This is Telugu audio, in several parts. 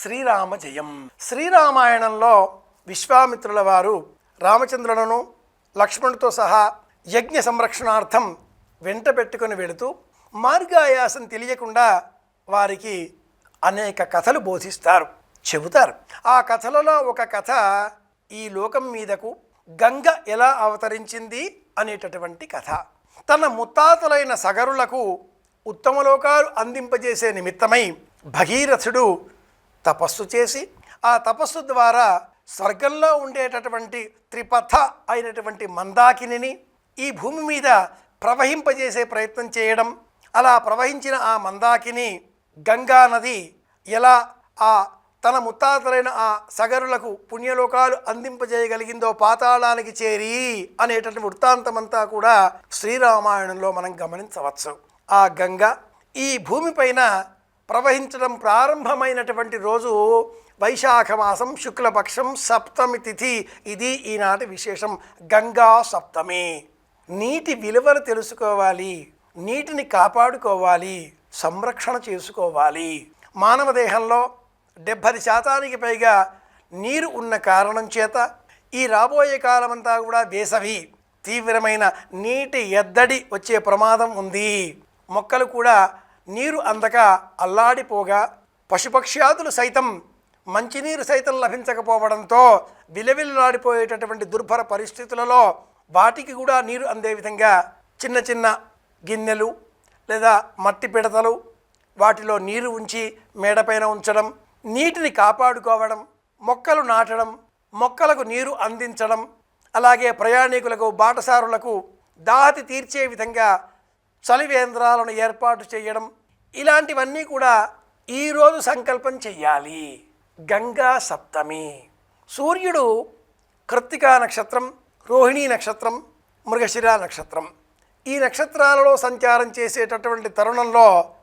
శ్రీరామ జయం శ్రీరామాయణంలో విశ్వామిత్రుల వారు రామచంద్రులను లక్ష్మణుడితో సహా యజ్ఞ సంరక్షణార్థం వెంట పెట్టుకుని వెళుతూ మార్గాయాసం తెలియకుండా వారికి అనేక కథలు బోధిస్తారు చెబుతారు. ఆ కథలలో ఒక కథ ఈ లోకం మీదకు గంగ ఎలా అవతరించింది అనేటటువంటి కథ. తన ముత్తాతలైన సగరులకు ఉత్తమలోకాలు అందింపజేసే నిమిత్తమై భగీరథుడు తపస్సు చేసి ఆ తపస్సు ద్వారా స్వర్గంలో ఉండేటటువంటి త్రిపథ అయినటువంటి మందాకిని ఈ భూమి మీద ప్రవహింపజేసే ప్రయత్నం చేయడం అలా ప్రవహించిన ఆ మందాకిని గంగా నది ఎలా ఆ తన ముత్తాతలైన ఆ సగరులకు పుణ్యలోకాలు అందింపజేయగలిగిందో పాతాళానికి చేరి అనేటటువంటి వృత్తాంతమంతా కూడా శ్రీరామాయణంలో మనం గమనించవచ్చు. ఆ గంగ ఈ భూమిపైన ప్రవహించడం ప్రారంభమైనటువంటి రోజు వైశాఖ మాసం శుక్లపక్షం సప్తమి తిథి. ఇది ఈనాటి విశేషం. గంగా సప్తమి. నీటి విలువలు తెలుసుకోవాలి. నీటిని కాపాడుకోవాలి. సంరక్షణ చేసుకోవాలి. మానవ దేహంలో డెబ్భై శాతానికి పైగా నీరు ఉన్న కారణం చేత ఈ రాబోయే కాలమంతా కూడా వేసవి తీవ్రమైన నీటి ఎద్దడి వచ్చే ప్రమాదం ఉంది. మొక్కలు కూడా నీరు అందక అల్లాడిపోగా పశుపక్ష్యాదులు సైతం మంచినీరు సైతం లభించకపోవడంతో విలవిల్లాడిపోయేటటువంటి దుర్భర పరిస్థితులలో వాటికి కూడా నీరు అందే విధంగా చిన్న చిన్న గిన్నెలు లేదా మట్టి పిడతలు వాటిలో నీరు ఉంచి మేడపైన ఉంచడం నీటిని కాపాడుకోవడం మొక్కలు నాటడం మొక్కలకు నీరు అందించడం అలాగే ప్రయాణికులకు బాటసారులకు దాహతి తీర్చే విధంగా చలివేంద్రాలను ఏర్పాటు చేయడం ఇలాంటివన్నీ కూడా ఈరోజు సంకల్పం చెయ్యాలి. గంగా సప్తమి. సూర్యుడు కృత్తికా నక్షత్రం రోహిణీ నక్షత్రం మృగశిర నక్షత్రం. ఈ నక్షత్రాలలో సంచారం చేసేటటువంటి తరుణంలో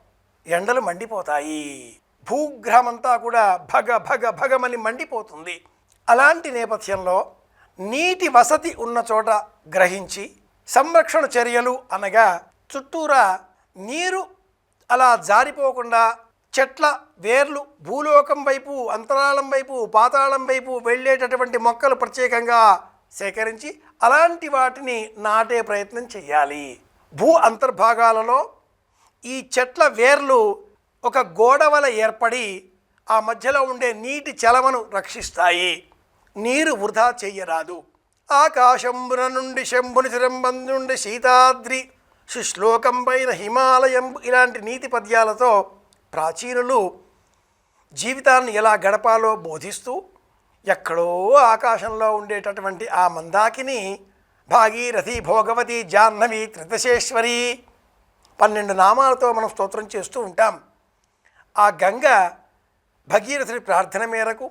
ఎండలు మండిపోతాయి. భూగ్రహమంతా కూడా భగ భగ భగమని మండిపోతుంది. అలాంటి నేపథ్యంలో నీటి వసతి ఉన్న చోట గ్రహించి సంరక్షణ చర్యలు అనగా చుట్టూరా నీరు అలా జారిపోకుండా చెట్ల వేర్లు భూలోకం వైపు అంతరాళం వైపు పాతాళం వైపు వెళ్ళేటటువంటి మొక్కలు ప్రత్యేకంగా సేకరించి అలాంటి వాటిని నాటే ప్రయత్నం చేయాలి. భూ అంతర్భాగాలలో ఈ చెట్ల వేర్లు ఒక గోడవల ఏర్పడి ఆ మధ్యలో ఉండే నీటి చలమను రక్షిస్తాయి. నీరు వృధా చెయ్యరాదు ఆకాశంబున నుండి శంభుని శిరంబం నుండి శీతాద్రి సుశ్లోకం పైన హిమాలయం ఇలాంటి నీతి పద్యాలతో ప్రాచీనులు జీవితాన్ని ఎలా గడపాలో బోధిస్తూ ఎక్కడో ఆకాశంలో ఉండేటటువంటి ఆ మందాకిని భాగీరథి భోగవతి జాహ్నవి త్రిదశేశ్వరి పన్నెండు నామాలతో మనం స్తోత్రం చేస్తూ ఉంటాం. ఆ గంగ భగీరథుడి ప్రార్థన మేరకు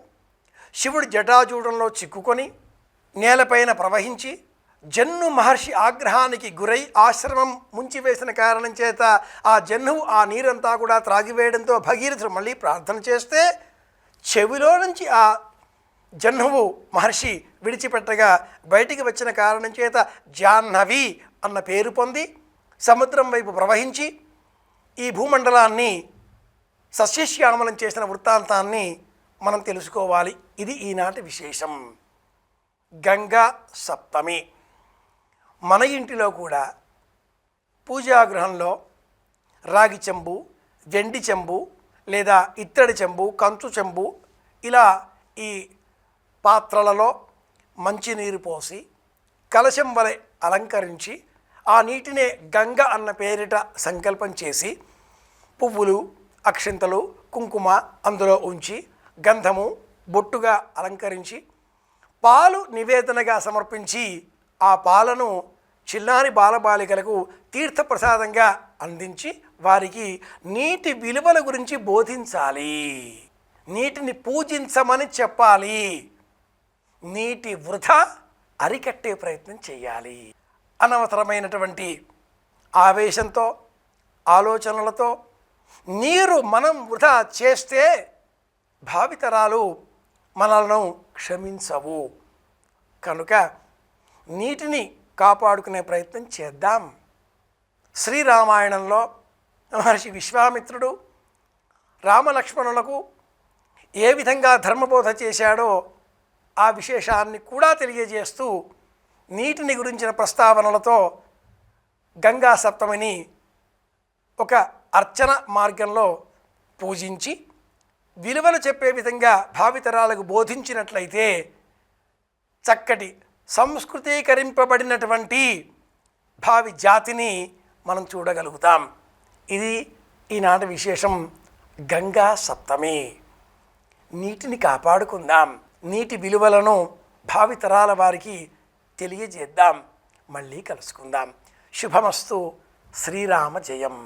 శివుడి జటాజూడంలో చిక్కుకొని నేలపైన ప్రవహించి జన్ను మహర్షి ఆగ్రహానికి గురై ఆశ్రమం ముంచివేసిన కారణం చేత ఆ జన్నువు ఆ నీరంతా కూడా త్రాగివేయడంతో భగీరథుడు మళ్ళీ ప్రార్థన చేస్తే చెవిలో నుంచి ఆ జహ్నువు మహర్షి విడిచిపెట్టగా బయటికి వచ్చిన కారణం చేత జాహ్నవి అన్న పేరు పొంది సముద్రం వైపు ప్రవహించి ఈ భూమండలాన్ని సస్యశ్యామలం చేసిన వృత్తాంతాన్ని మనం తెలుసుకోవాలి. ఇది ఈనాటి విశేషం. గంగా సప్తమి. మన ఇంటిలో కూడా పూజాగృహంలో రాగి చెంబు వెండి చెంబు లేదా ఇత్తడి చెంబు కంచు చెంబు ఇలా ఈ పాత్రలలో మంచినీరు పోసి కలశం వలె అలంకరించి ఆ నీటినే గంగ అన్న పేరిట సంకల్పం చేసి పువ్వులు అక్షింతలు కుంకుమ అందులో ఉంచి గంధము బొట్టుగా అలంకరించి పాలు నివేదనగా సమర్పించి ఆ పాలను చిన్నారి బాలబాలికలకు తీర్థప్రసాదంగా అందించి వారికి నీటి విలువల గురించి బోధించాలి. నీటిని పూజించమని చెప్పాలి. నీటి వృధా అరికట్టే ప్రయత్నం చేయాలి. అనవసరమైనటువంటి ఆవేశంతో ఆలోచనలతో నీరు మనం వృధా చేస్తే భావితరాలు మనలను క్షమించవు. కనుక నీటిని కాపాడుకునే ప్రయత్నం చేద్దాం. శ్రీరామాయణంలో మహర్షి విశ్వామిత్రుడు రామలక్ష్మణులకు ఏ విధంగా ధర్మబోధ చేశాడో ఆ విశేషాన్ని కూడా తెలియజేస్తూ నీటిని గురించిన ప్రస్తావనలతో గంగా సప్తమిని ఒక అర్చన మార్గంలో పూజించి విలువలు చెప్పే విధంగా భావితరాలకు బోధించినట్లయితే చక్కటి సంస్కృతీకరింపబడినటువంటి భావి జాతిని మనం చూడగలుగుతాం. ఇది ఈనాటి విశేషం. గంగా సప్తమి. నీటిని కాపాడుకుందాం. నీటి విలువలను భావితరాల వారికి తెలియజేద్దాం. మళ్ళీ కలుసుకుందాం. శుభమస్తు. శ్రీరామ జయం.